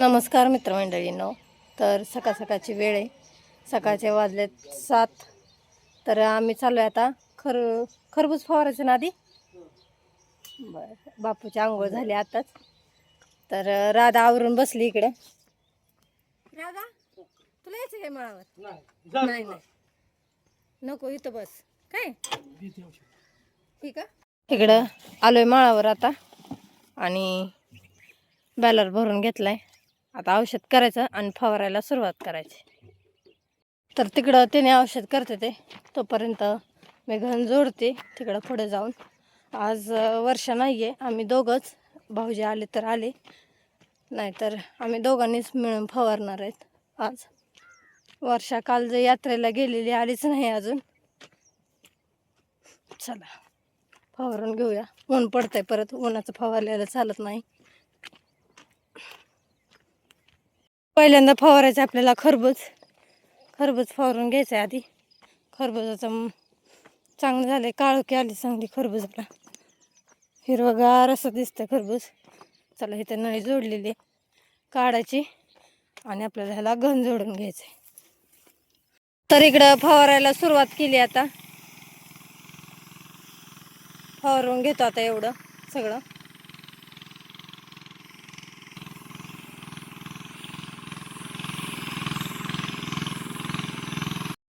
नमस्कार मित्रमंडळींनो. तर सकाळ सकाळची वेळ आहे. सकाळचे वाजलेत सात. तर आम्ही चालू आहे आता खर खरबूज फवारायचं ना आधी? बरं बापूची आंघोळ झाली आताच. तर राधा आवरून बसली इकडे. राधा तुला यायचं काय मळावर? नाही नाही. नको इथं बस. काय? ठीक आहे. इकडं आलोय माळावर आता. आणि बॅलर भरून घेतलाय. आता औषध करायचं आणि फवारायला सुरुवात करायची. तर तिकडं त्याने औषध करते ते तोपर्यंत मी घन जोडते तिकडं पुढे जाऊन. आज वर्षा नाही आहे आम्ही दोघंच. भाऊजी आले तर आले. नाहीतर आम्ही दोघांनीच मिळून फवारणार आहेत आज. वर्षा काल जे यात्रेला गेलेली आलीच नाही अजून. चला फवारून घेऊया. ऊन पडतंय परत. उन्हाचं फवारलेलं चालत नाही. पहिल्यांदा फवारायचं आपल्याला खरबूज. खरबूज फवारून घ्यायचं आहे आधी. खरबुजाचं चांगलं झालं काळोखी आली चांगली खरबूजाला हिरवगार असं दिसतं खरबूज. चला इथं नळी जोडलेली आहे. काढायची आणि आपल्याला ह्याला घन जोडून घ्यायचं आहे तर इकडं फवारायला सुरुवात केली आता. फवारून घेतो आता एवढं सगळं.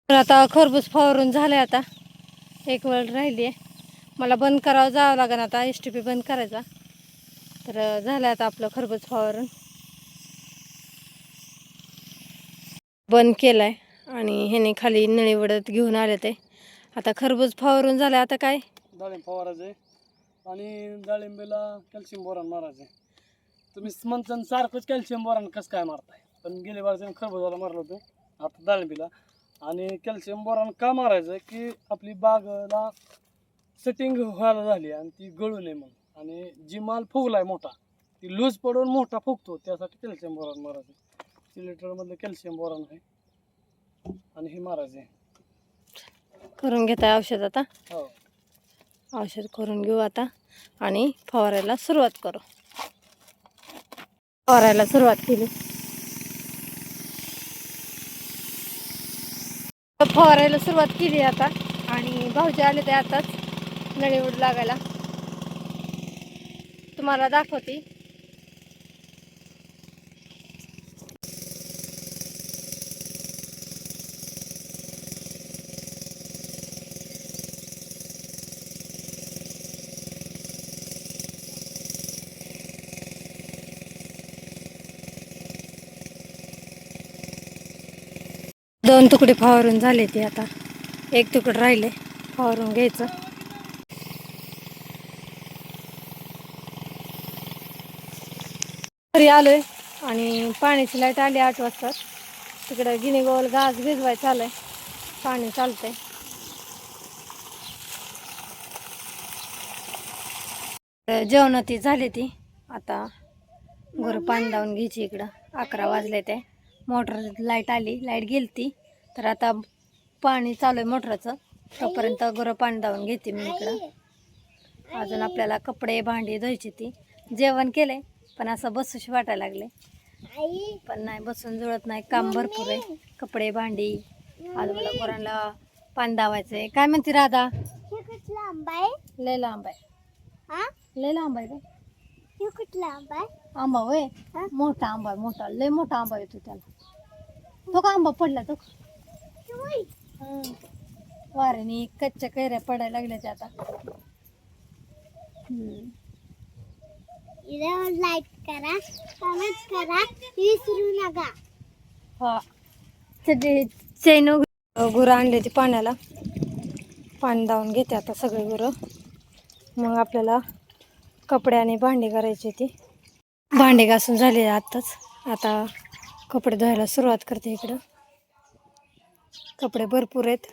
तर आता खरबूज फवारून झालं आता. एक वेळ राहिली आहे. मला बंद करावं जावं लागेल आता एस टी पी बंद करायचा. तर झालं आता आपलं खरबूज फवारून. बंद केलं आहे आणि ह्याने खाली नळी वडत घेऊन आले ते. आता खरबूज फवारून झालं आता काय? डाळिंब फवारायचं आहे आणि डाळिंबीला कॅल्शियम बोरान मारायचं आहे तुम्ही म्हणता सारखंच कॅल्शियम बोरान कसं काय मारताय? पण गेले वर्षी खरबूजाला मारलं होतं. आता डाळिंबीला. आणि कॅल्शियम बोरान का मारायचं की आपली बागला सेटिंग व्हायला झाली आणि ती गळू नये म्हणून. आणि जी माल फुगलाय मोठा ती लूज पडून मोठा फुगतो त्यासाठी कॅल्शियम बोरान मारायचं. ती लिटरमधलं कॅल्शियम बोरान आहे. आणि हे मारायचं आहे. करून घेताय औषध आता? हो. औषध करून घेऊ आता आणि फवारायला सुरुवात करू. फवारायला सुरुवात केली. फवारायला सुरुवात केली आता. आणि भाऊजी आले ते आताच नळीवड लागायला. तुम्हाला दाखवते. दोन तुकडे फवारून झाले ते आता. एक तुकडं राहिले फवारून घ्यायचं. घरी आलोय आणि पाण्याची लाइट आली आठ वाजता. तिकडं गिनी गोल घास भिजवाय चालय पाणी चालतंय. जेवण ती झाली ती. आता घर पाणी लावून घ्यायची इकडं. अकरा वाजले ते. मोटर लाइट आली लाइट गेली ती तर आता पाणी चालू आहे मोटरचं. तोपर्यंत गुरं पाणी लावून घेते मी इकडं. अजून आपल्याला कपडे भांडी धुवायची ती. जेवण केलंय पण असं बसूशी वाटायला लागले पण नाही बसून जुळत नाही. काम भरपूर आहे. कपडे भांडी. आजूबाला गुरांना पाणी दावायचंय. काय म्हणते राधा? आहे? लय लांब आहे. हा लय लांब आहे कुठला आंबा आहे? आंबा होय? मोठा आंबा आहे, मोठा. लय मोठा आंबा येतो त्याला. तो का आंबा पडला तो? का? वाऱ्याने कच्च्या कैऱ्या पडायला लागल्या त्या आता. लाईक करा कमेंट करा विसरू नका. हा. ते चैन गुरं आणले ते पाण्याला. पाणी दावून घेते आता सगळे गुरं. मग आपल्याला कपडे आणि भांडी करायची ती. भांडे घासून झाले आत्ताच आता कपडे धुवायला सुरुवात करते इकडं. कपडे भरपूर आहेत.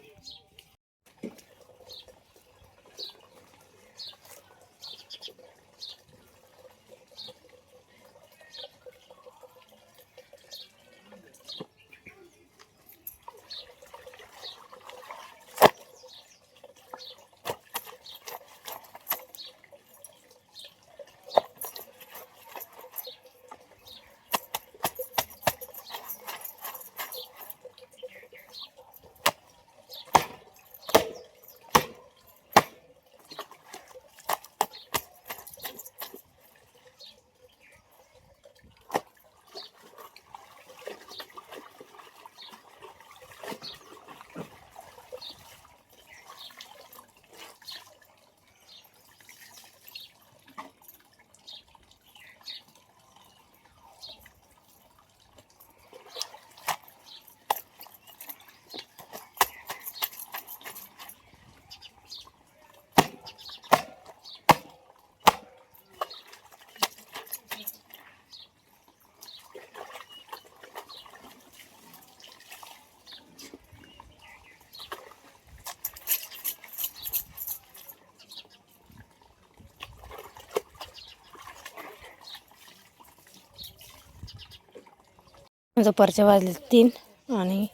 दुपारचे वाजले तीन आणि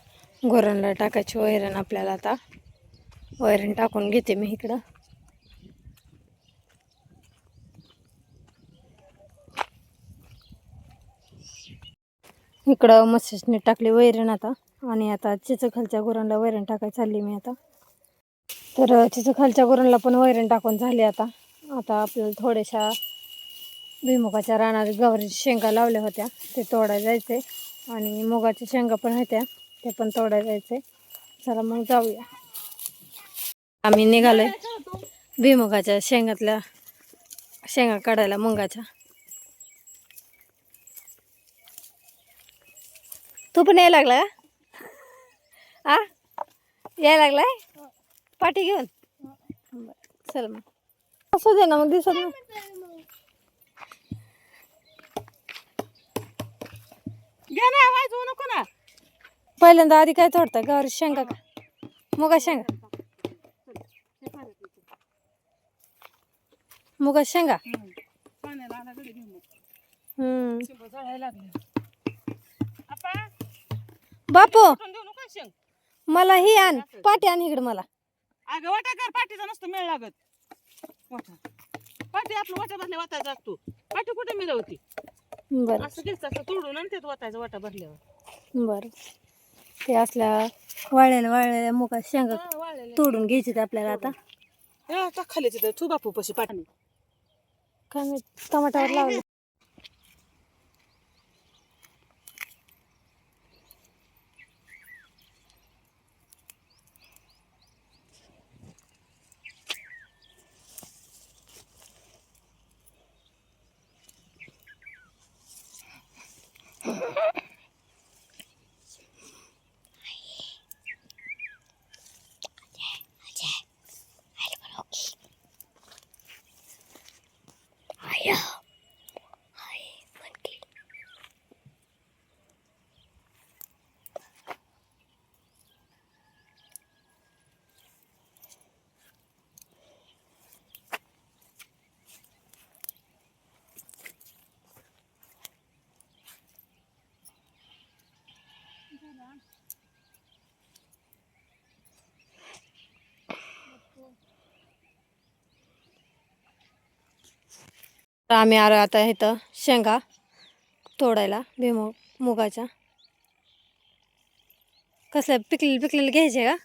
गोरांना टाकायची वैरण आपल्याला आता. वैरण टाकून घेते मी इकडं. इकडं मस्तीने टाकली वैरण आता आणि आता चिचं खालच्या गुरांना वैरण टाकायला चालली मी आता. तर चिचं खालच्या गुरांना पण वैरण टाकून झाली आता. आता आपल्याला थोड्याशा भुईमुगाच्या रानात गवारीच्या शेंगा लावल्या होत्या. ते तोडायला जायचे आणि मुगाच्या शेंगा पण होत्या ते पण तोडायला जायचंय. चला मग जाऊया. आम्ही निघालोय भुईमुगाच्या शेंगातल्या शेंगा काढायला मुंगाच्या. तू पण यायला लागला का? आ? यायला लागलाय? पाठी घेऊन? चल मग. असू दे ना मग दिसत घे ना वाजवू नको ना. पहिल्यांदा आधी काय तोडताय गवारी शेंगा का? मुगा शेंगा. मुगा शेंगा? पाण्याला आला घरी घेऊन हम्म. शिंप जळायला लागले आपा बापू कुठून देऊ नका शेंग मला ही आण. पाठी आण इकडे मला. अगं वाटा कर. पाठीचा नसतो मेळ लागत. वाटा. पाठी आपलं वाटा भरल्या वाटायचा असतो. पाठी कुठे मिळव होती बरं. असं घ्यायचं असं तोडून आणि त्यात वाटायचं वाटा भरल्यावर. बरं. ते असल्या वाळलेल्या वाळलेल्या मुगा शेंगा हा, वाळलेलं. तोडून घ्यायचे आपल्याला आता. हा, टाक खाली तिथं तू बापू पशी पाठी काय टमाटावर लावलं. आम्ही आलो आता इथं शेंगा तोडायला भुईमुग मुगाच्या. कसल्या पिकलेले पिकलेले घ्यायचे का?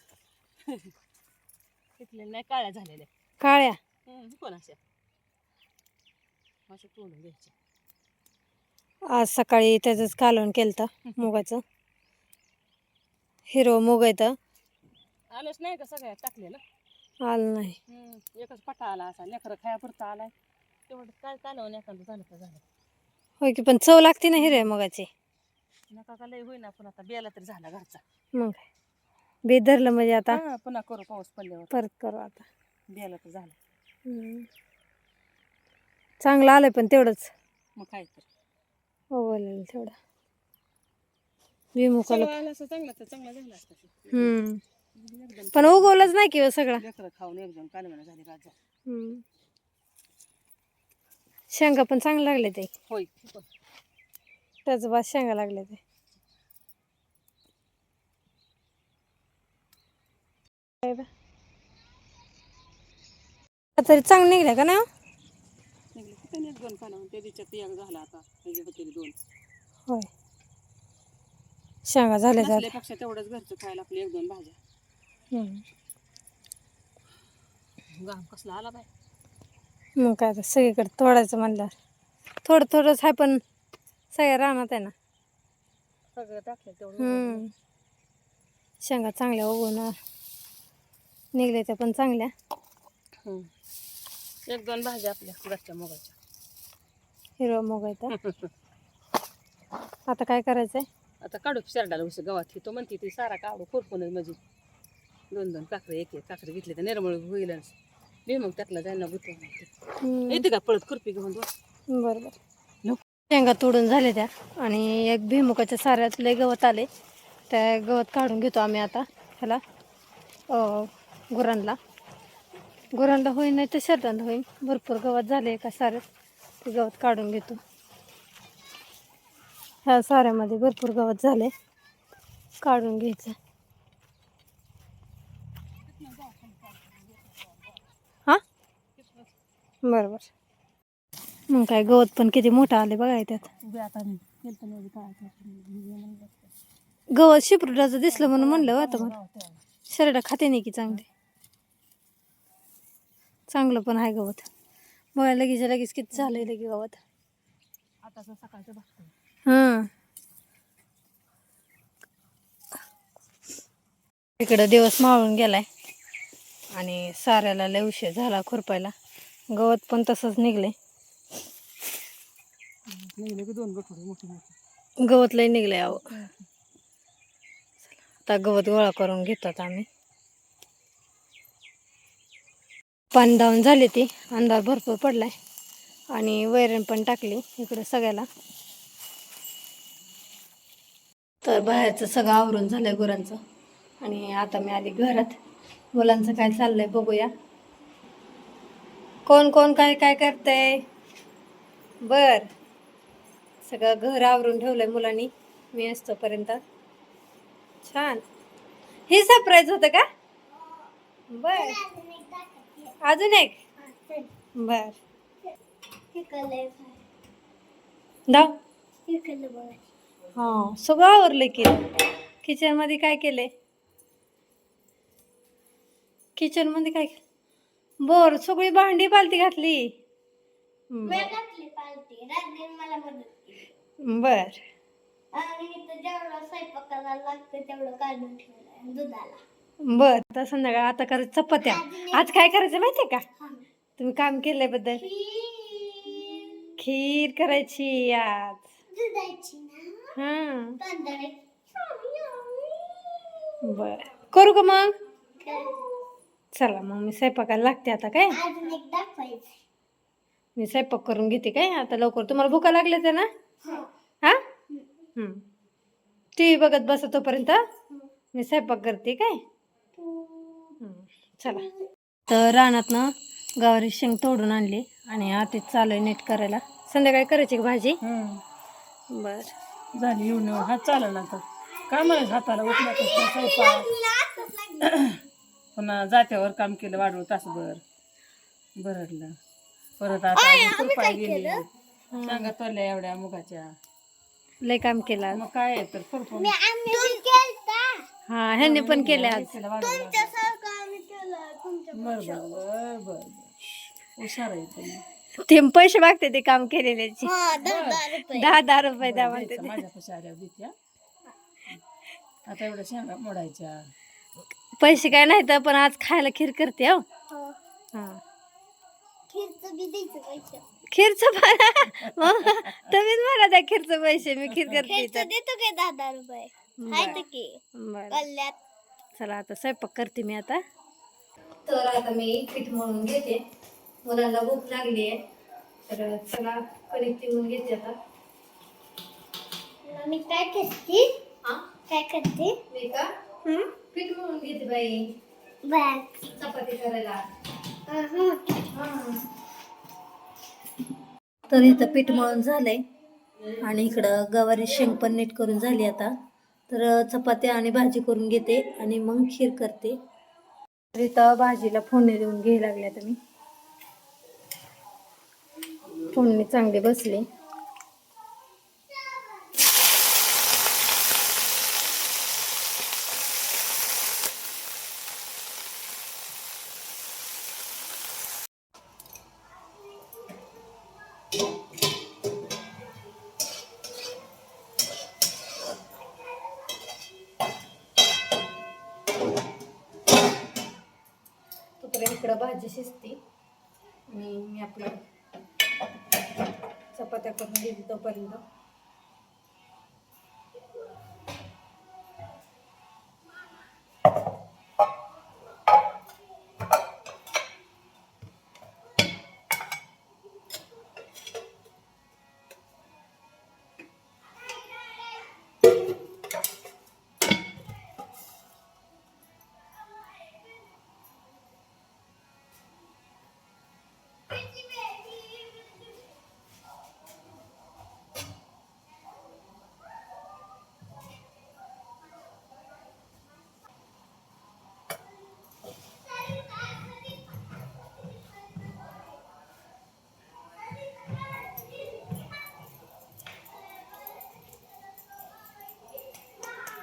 तिथले नाही काळ्या झालेल्या काळ्या? कोण अशा? आज सकाळी त्याचंच कालवण केलं मुगाचं. हिरो मुग येतं आलोच नाही का सगळ्या टाकलेलं? आलं नाही. हम्म, एकच पटा आला असा लेकरं खायापुरता आलाय. तेवढं काय कालवून एखादं झालं तर झालं. होय की पण चव लागते ना हिरव्या मुगाची. नका का लय होईना पण आता बेला तरी झाला घरचा. मग काय? बी धरलं म्हणजे आता? हा, पुन्हा करू पाऊस पडल्यावर. परत करू आता. बेला तर झाला. हम्म. चांगलं आलंय पण तेवढंच. मग काय तर. ओवलेलं तेवढं. विमुखाला सगळं ते. हम्म. पण उगवलंच नाही किंवा सगळं. लेकरं खाऊन एकदम कालवण झाली राजा. हम्म. शेंगा पण चांगले लागले ते. होय. ती. त्याच बाद शेंगा लागले ते. काय बा? तरी चांगलं निघल्या का ना निघले एक दोन एक झाला आता. दोन. होय. शेंगा झाल्या त्यात नसल्यापेक्षा तेवढंच घरचं खायला आपली एक दोन भाज्या. हम्म. कसला आला बाय मग काय तर सगळीकडे तोडायचं म्हणल्यावर. थोडं थोडंच आहे पण सगळ्या रानात आहे ना. सगळं टाकलं तेवढं हम्म. शेंगा चांगल्या उगवणार निघले त्या पण चांगल्या. हम्म. एक दोन भाज्या आपल्या घरच्या मुगाच्या हिरवा मोग येतात आता काय करायचंय? आता काढू शेरडाला उस गवात ही तो म्हणते ती सारा काढू खुरपून म्हणजे. दोन दोन काकडे एक एक काकडे घेतले तर निर्मळ होईलच बे मग त्यातला त्यांना गुत हम्म. येते का पळत खुरपी घेऊन बरोबर शेंगा तोडून झाले त्या आणि एक भिमुखाच्या साऱ्यात लय गवत आले. त्या गवत काढून घेतो आम्ही आता ह्याला गुरांना. गुरांना होईन नाही तर शर्टांना होईन. भरपूर गवत झाले एका साऱ्यात. ते गवत काढून घेतो. ह्या साऱ्यामध्ये भरपूर गवत झाले काढून घ्यायचं. हां? बरोबर. मग काय गवत पण किती मोठं आले बघा त्यात गवत शिपरुटाचं दिसलं म्हणून म्हणलं हो आता मग शरीरा खाते नाही की चांगले. चांगलं पण आहे गवत. बघा लगेच लगेच किती झालंय लगे गवत. आता सकाळचं हां इकडं दिवस मावळून गेलाय. आणि साऱ्याला लय उशीर झाला खुरपायला. गवत पण तसंच निघले गवत लय निघलंय अहो. आता गवत गोळा करून घेतात आम्ही. पाणी दावून झाली ती. अंधार भरपूर पडलाय. आणि वैरण पण टाकली इकडे सगळ्याला. तर बाहेरचं सगळं आवरून झालंय गुरांचं. आणि आता मी आली घरात. मुलांचं काय चाललंय बघूया. कोण कोण काय काय करतंय? बर. सगळं घर आवरून ठेवलंय मुलांनी. मी असतोपर्यंत छान. हे सरप्राईज होतं का? बर. अजून एक? बर. दाव. हा सगळं आवरलंय की. किचनमध्ये काय केलंय? किचनमध्ये काय केलं बर सगळी भांडी पालती घातली. बर. मला मदत बर. आणि इथं जेवढं स्वयंपाकाला लागतं तेवढं काढून ठेवलंय आणि दुधाला. बर आता संध्याकाळ आता करायचं चपात्या. आज काय करायचं माहितीये का? तुम्ही काम केलंयबद्दल. खीर करायची आज. दुधाची. हा बर. करू का मग? चला मग मी स्वयंपाकाला लागते आता काय? अजून एक दाखवायचं. मी स्वयंपाक करून घेते काय? आता लवकर. तुम्हाला भुका लागल्या ते ना? हा. टी व्ही बघत बसा तोपर्यंत. मी स्वयंपाक करते काय? हम्म, चला. तर रानात ना गावारी शेंग तोडून आणली आणि आतीच चालू आहे नीट करायला. संध्याकाळी करायची का भाजी? बर. झाली येऊन येऊन हात चालला ना आता. काय म्हणायचं हाताला? उठला स्वयंपाक. पुन्हा जात्यावर काम केलं वाढवून तासभर. बरडलं परत आता खुरपाय गेली. सांगा तोल्या एवढ्या मुगाच्या. लय काम केलं. मग काय आहे तर खुरपून हा ह्यांनी पण केले आज. केलं वाढवलं बर बर बर बर. हुशार आहे तुम्ही. ते पैसे मागते ते काम केलेल्याची. हा दहा दहा रुपये. द्या म्हणते देत्या. आता एवढ्या शेंगा मोडायच्या. पैसे काय नाही तर पण आज खायला खीर करते हो. हो. हा. खीरचं बी द्यायचं पैसे. खीरचं पण. मग तुम्हीच मला द्या खीरचं पैसे मी खीर करते तर खीरचं देतो काय दहा दहा रुपये? हाय तर की. बरं. कल्ल्यात चला आता स्वयंपाक करते मी आता. तर आता मी पीठ मळून घेते. मुलांना भूक लागली आहे. तर चला कणिक तिळून घेते आता. मी काय करते? हा काय करते? मी का? पीठ मळून घेते बाई. बॅग चपाती करायला. तर इथं पीठ मळून झालंय. आणि इकडं गवारी शेंग पण नीट करून झाली आता. तर चपात्या आणि भाजी करून घेते आणि मग खीर करते. तर इथं भाजीला फोडणी देऊन घ्यायला लागल्या तुम्ही फोडणी चांगली बसली. इकडं भाजी शिजते. आणि मी आपलं चपात्या करून घेते तोपर्यंत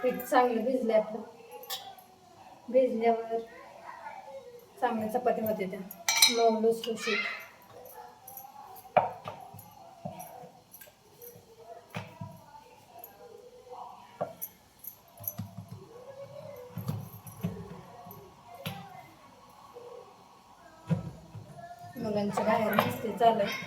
पीठ चांगलं भिजलं आपलं भिजल्यावर चांगल्या चपातीमध्ये होते त्या मऊ लुसलुशीत मुलांच्या बाहेर मस्ती चालू आहे.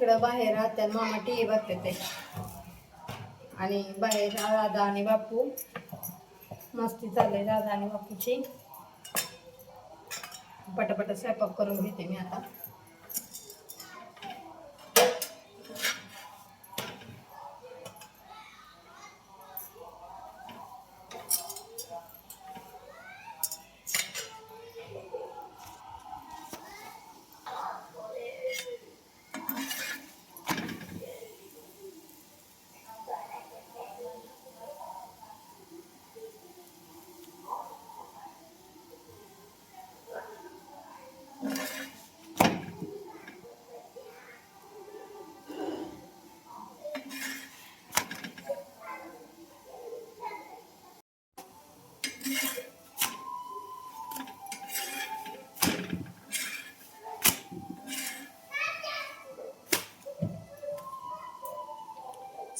तिकडं बाहेर राहत्या मामा टी व्ही बघते ते. आणि बाहेर राधा आणि बापू. मस्ती चालली राधा आणि बापूची. पटापट स्वयंपाक करून घेते मी आता.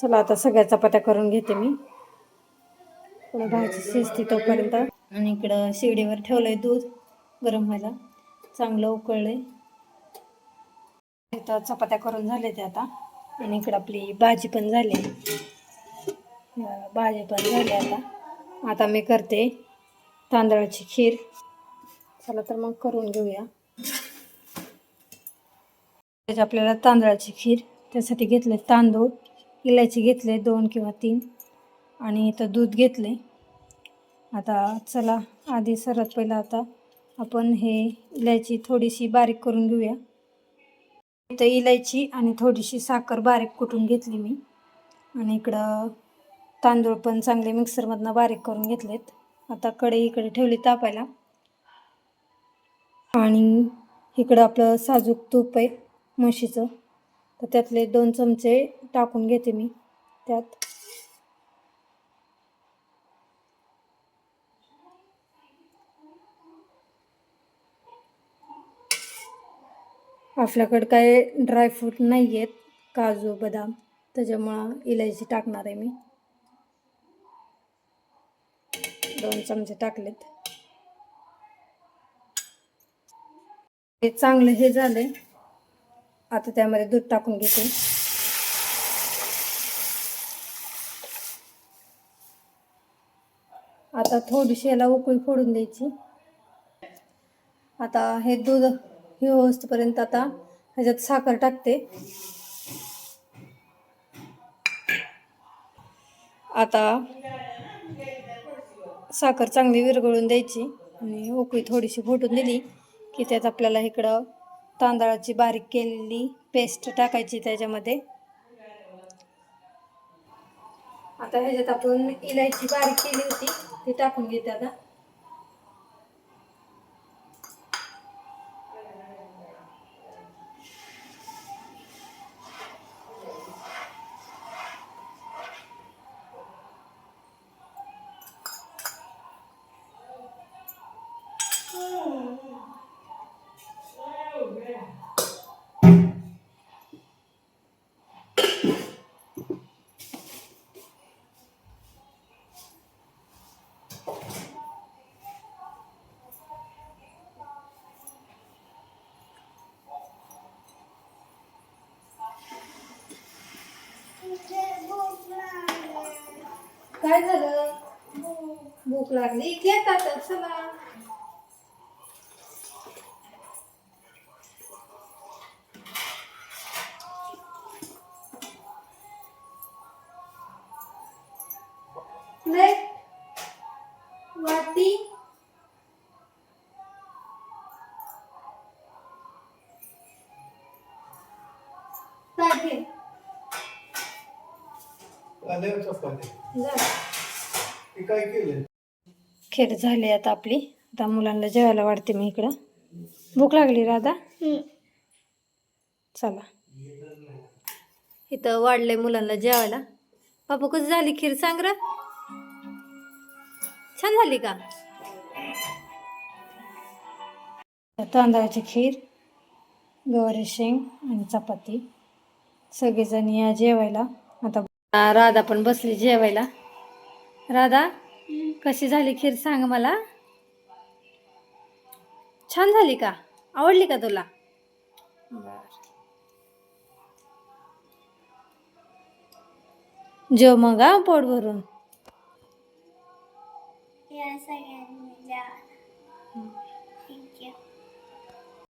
चला आता सगळ्या चपात्या करून घेते मी. पुन्हा भाजी शिजते तोपर्यंत. आणि इकडं शिडीवर ठेवलंय दूध गरम व्हायला. चांगलं उकळलंय. इथं चपात्या करून झाले ते आता. आणि इकडं आपली भाजी पण झाली. भाजी पण झाली आता. आता मी करते तांदळाची खीर. चला तर मग करून घेऊया. आपल्याला तांदळाची खीर त्यासाठी घेतले तांदूळ. इलायची घेतले दोन किंवा तीन आणि इथं दूध घेतले. आता चला आधी सर्वात पहिलं आता आपण हे इलायची थोडीशी बारीक करून घेऊया. इथं इलायची आणि थोडीशी साखर बारीक कुटून घेतली मी. आणि इकडं तांदूळ पण चांगले मिक्सरमधनं बारीक करून घेतलेत. आता कढई इकडे ठेवली तापायला. आणि इकडं आपलं साजूक तूप आहे म्हशीचं. तर त्यातले दोन चमचे टाकून घेते मी त्यात. आपल्याकडं काय ड्रायफ्रूट नाही आहेत काजू बदाम त्याच्यामुळं इलायची टाकणार आहे मी. दोन चमचे टाकलेत. हे चांगलं हे झालंय. आता त्यामध्ये दूध टाकून घेते. आता थोडीशी याला उकळी फोडून द्यायची. आता हे दूध हे होस्तपर्यंत आता ह्याच्यात साखर टाकते. आता साखर चांगली विरघळून द्यायची आणि उकळी थोडीशी फोटून दिली की त्यात आपल्याला इकडं तांदळाची बारीक केलेली पेस्ट टाकायची त्याच्यामध्ये. आता ह्याच्यात आपण इलायची बारीक केली होती ती टाकून घेते आता. काय झालं? भूक लागली. घेतात चला. प्लेट वाटी. ताट घे. जा. काय केलं खेळ झाली आता आपली. आता मुलांना जेवायला वाढते मी इकडं. भूक लागली राधा? चला. इथं वाढलंय मुलांना जेवायला. बाबा कशी झाली खीर? सांग र. छान झाली का? तांदळाची खीर गवारी शेंग आणि चपाती. सगळेजण या जेवायला. आता राधा पण बसली जेवायला. राधा कशी झाली खीर सांग मला. छान झाली का? आवडली का तुला? जेव मग पोट भरून.